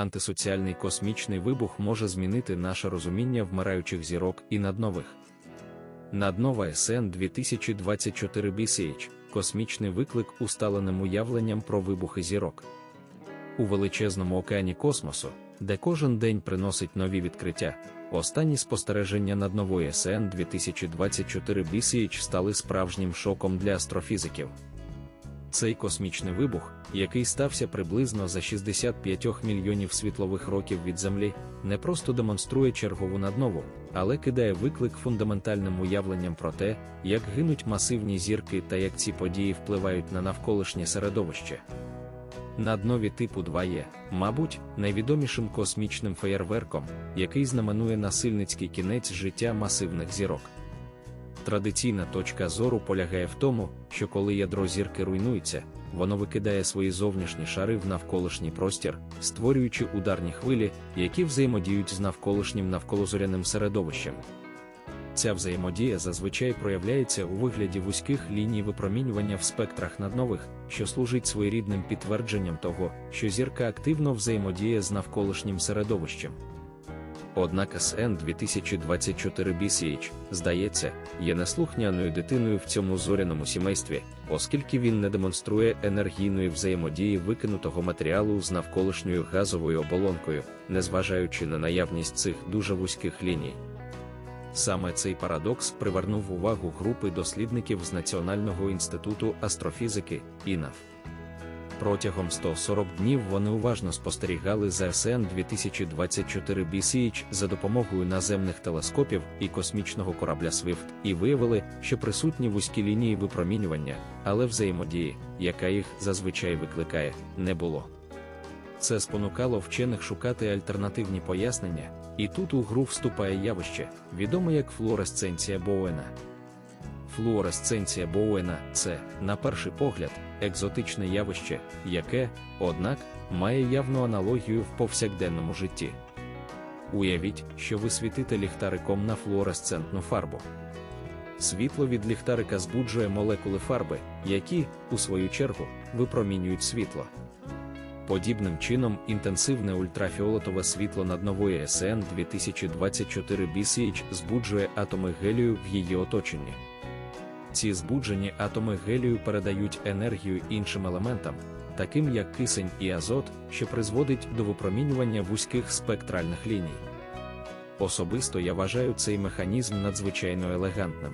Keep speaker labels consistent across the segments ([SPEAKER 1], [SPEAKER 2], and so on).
[SPEAKER 1] антисоціальний космічний вибух може змінити наше розуміння вмираючих зірок і наднових. Наднова СН 2024 BCH космічний виклик усталеним уявленням про вибухи зірок. У величезному океані космосу, де кожен день приносить нові відкриття, останні спостереження над новою СН 2024 BCH стали справжнім шоком для астрофізиків. Цей космічний вибух, який стався приблизно за 65 мільйонів світлових років від Землі, не просто демонструє чергову наднову, але кидає виклик фундаментальним уявленням про те, як гинуть масивні зірки та як ці події впливають на навколишнє середовище. Наднові типу 2 є, мабуть, найвідомішим космічним феєрверком, який знаменує насильницький кінець життя масивних зірок. Традиційна точка зору полягає в тому, що коли ядро зірки руйнується, воно викидає свої зовнішні шари в навколишній простір, створюючи ударні хвилі, які взаємодіють з навколишнім навколозоряним середовищем. Ця взаємодія зазвичай проявляється у вигляді вузьких ліній випромінювання в спектрах наднових, що служить своєрідним підтвердженням того, що зірка активно взаємодіє з навколишнім середовищем. Однак СН 2024 BCH, здається, є неслухняною дитиною в цьому зоряному сімействі, оскільки він не демонструє енергійної взаємодії викинутого матеріалу з навколишньою газовою оболонкою, незважаючи на наявність цих дуже вузьких ліній. Саме цей парадокс привернув увагу групи дослідників з Національного інституту астрофізики ІНАФ. Протягом 140 днів вони уважно спостерігали за СН 2024 BCH за допомогою наземних телескопів і космічного корабля SWIFT і виявили, що присутні вузькі лінії випромінювання, але взаємодії, яка їх зазвичай викликає, не було. Це спонукало вчених шукати альтернативні пояснення, і тут у гру вступає явище, відоме як флуоресценція Боуена. Флуоресценція Боуена це, на перший погляд, екзотичне явище, яке, однак, має явну аналогію в повсякденному житті. Уявіть, що ви світите ліхтариком на флуоресцентну фарбу. Світло від ліхтарика збуджує молекули фарби, які, у свою чергу, випромінюють світло. Подібним чином, інтенсивне ультрафіолетове світло над новою СН 2024 BCH збуджує атоми гелію в її оточенні. Ці збуджені атоми гелію передають енергію іншим елементам, таким як кисень і азот, що призводить до випромінювання вузьких спектральних ліній. Особисто я вважаю цей механізм надзвичайно елегантним.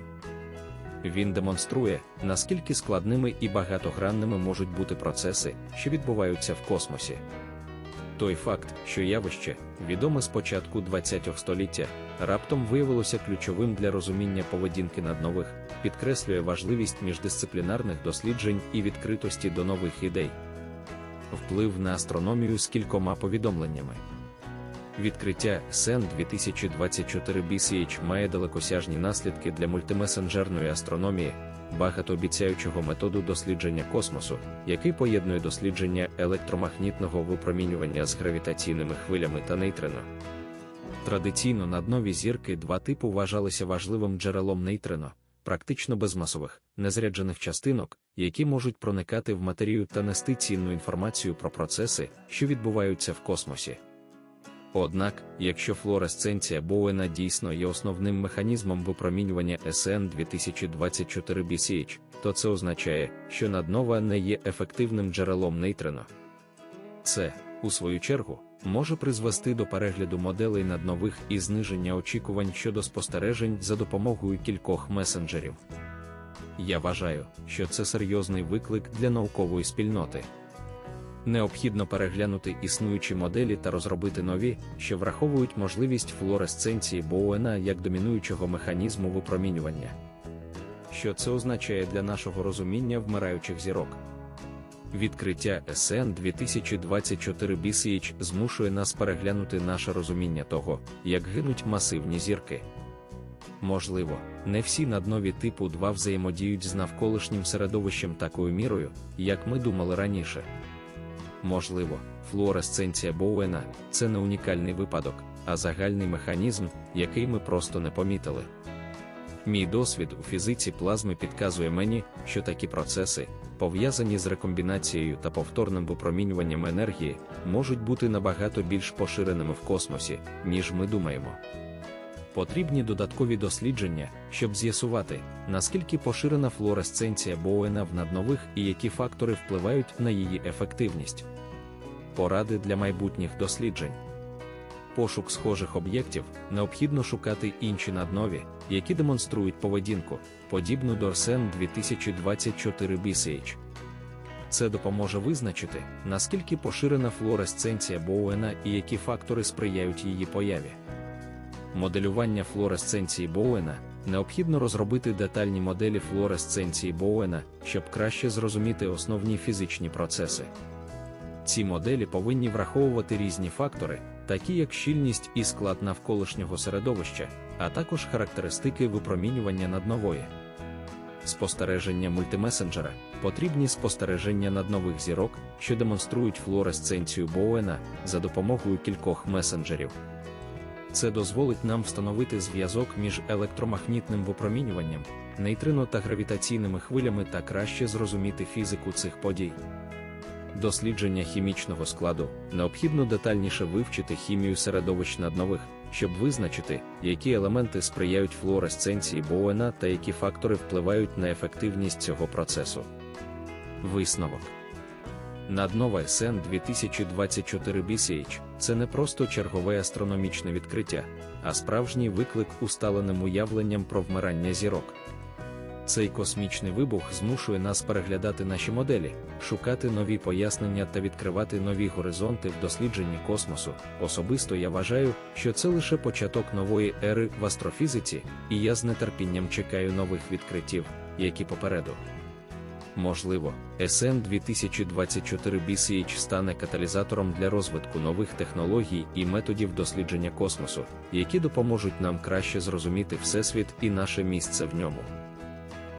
[SPEAKER 1] Він демонструє, наскільки складними і багатогранними можуть бути процеси, що відбуваються в космосі. Той факт, що явище, відоме з початку ХХ століття, раптом виявилося ключовим для розуміння поведінки наднових, підкреслює важливість міждисциплінарних досліджень і відкритості до нових ідей. Вплив на астрономію з кількома повідомленнями. Відкриття SEN 2024 BCH має далекосяжні наслідки для мультимесенджерної астрономії, багатообіцяючого методу дослідження космосу, який поєднує дослідження електромагнітного випромінювання з гравітаційними хвилями та нейтрино. Традиційно наднові зірки два типу вважалися важливим джерелом нейтрино, практично безмасових, незаряджених частинок, які можуть проникати в матерію та нести цінну інформацію про процеси, що відбуваються в космосі. Однак, якщо флуоресценція Боуена дійсно є основним механізмом випромінювання SN 2024 BCH, то це означає, що наднова не є ефективним джерелом нейтрино. Це, у свою чергу, може призвести до перегляду моделей наднових і зниження очікувань щодо спостережень за допомогою кількох месенджерів. Я вважаю, що це серйозний виклик для наукової спільноти. Необхідно переглянути існуючі моделі та розробити нові, що враховують можливість флуоресценції Боуена як домінуючого механізму випромінювання. Що це означає для нашого розуміння вмираючих зірок? Відкриття SN 2024 BCH змушує нас переглянути наше розуміння того, як гинуть масивні зірки. Можливо, не всі наднові типу 2 взаємодіють з навколишнім середовищем такою мірою, як ми думали раніше. Можливо, флуоресценція Боуена це не унікальний випадок, а загальний механізм, який ми просто не помітили. Мій досвід у фізиці плазми підказує мені, що такі процеси, пов'язані з рекомбінацією та повторним випромінюванням енергії, можуть бути набагато більш поширеними в космосі, ніж ми думаємо. Потрібні додаткові дослідження, щоб з'ясувати, наскільки поширена флуоресценція Боуена в наднових і які фактори впливають на її ефективність. Поради для майбутніх досліджень. Пошук схожих об'єктів необхідно шукати інші наднові, які демонструють поведінку, подібну до Арсен 2024 BCH. Це допоможе визначити, наскільки поширена флуоресценція Боуена і які фактори сприяють її появі. Моделювання флуоресценції Боуена необхідно розробити детальні моделі флуоресценції Боуена, щоб краще зрозуміти основні фізичні процеси. Ці моделі повинні враховувати різні фактори, такі як щільність і склад навколишнього середовища, а також характеристики випромінювання наднової. Спостереження мультимесенджера потрібні спостереження наднових зірок, що демонструють флуоресценцію Боуена за допомогою кількох месенджерів. Це дозволить нам встановити зв'язок між електромагнітним випромінюванням, нейтрино та гравітаційними хвилями та краще зрозуміти фізику цих подій. Дослідження хімічного складу необхідно детальніше вивчити хімію середовищ наднових, щоб визначити, які елементи сприяють флуоресценції Боуена та які фактори впливають на ефективність цього процесу. Висновок Наднова СН 2024 BCH – це не просто чергове астрономічне відкриття, а справжній виклик усталеним уявленням про вмирання зірок. Цей космічний вибух змушує нас переглядати наші моделі, шукати нові пояснення та відкривати нові горизонти в дослідженні космосу. Особисто я вважаю, що це лише початок нової ери в астрофізиці, і я з нетерпінням чекаю нових відкриттів, які попереду. Можливо, SN 2024 BCH стане каталізатором для розвитку нових технологій і методів дослідження космосу, які допоможуть нам краще зрозуміти Всесвіт і наше місце в ньому.